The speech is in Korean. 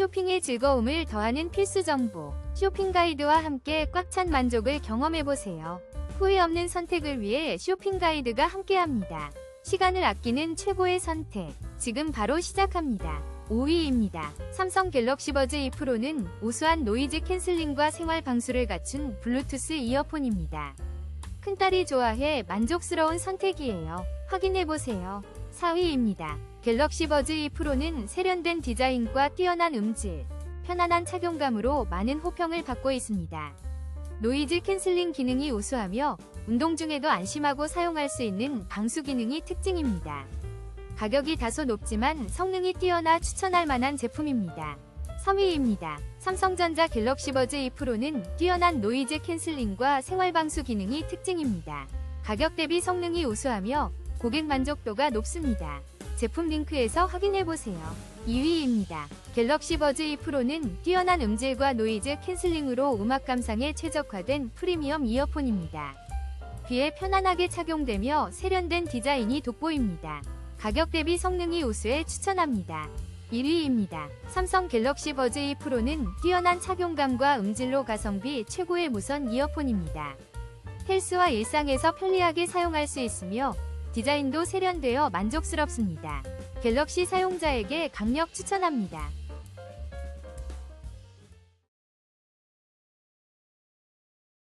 쇼핑의 즐거움을 더하는 필수 정보. 쇼핑 가이드와 함께 꽉 찬 만족을 경험해보세요. 후회 없는 선택을 위해 쇼핑 가이드가 함께합니다. 시간을 아끼는 최고의 선택. 지금 바로 시작합니다. 5위입니다. 삼성 갤럭시 버즈 2 프로는 우수한 노이즈 캔슬링과 생활 방수를 갖춘 블루투스 이어폰입니다. 큰딸이 좋아해 만족스러운 선택이에요. 확인해보세요. 4위입니다. 갤럭시 버즈 2 프로는 세련된 디자인과 뛰어난 음질, 편안한 착용감으로 많은 호평을 받고 있습니다. 노이즈 캔슬링 기능이 우수하며 운동 중에도 안심하고 사용할 수 있는 방수 기능이 특징입니다. 가격이 다소 높지만 성능이 뛰어나 추천할 만한 제품입니다. 3위입니다. 삼성전자 갤럭시 버즈 2 프로는 뛰어난 노이즈 캔슬링과 생활 방수 기능이 특징입니다. 가격 대비 성능이 우수하며 고객 만족도가 높습니다. 제품 링크에서 확인해보세요. 2위입니다. 갤럭시 버즈 2 프로는 뛰어난 음질과 노이즈 캔슬링으로 음악 감상에 최적화된 프리미엄 이어폰입니다. 귀에 편안하게 착용되며 세련된 디자인이 돋보입니다. 가격 대비 성능이 우수해 추천합니다. 1위입니다. 삼성 갤럭시 버즈 2 프로는 뛰어난 착용감과 음질로 가성비 최고의 무선 이어폰입니다. 헬스와 일상에서 편리하게 사용할 수 있으며 디자인도 세련되어 만족스럽습니다. 갤럭시 사용자에게 강력 추천합니다.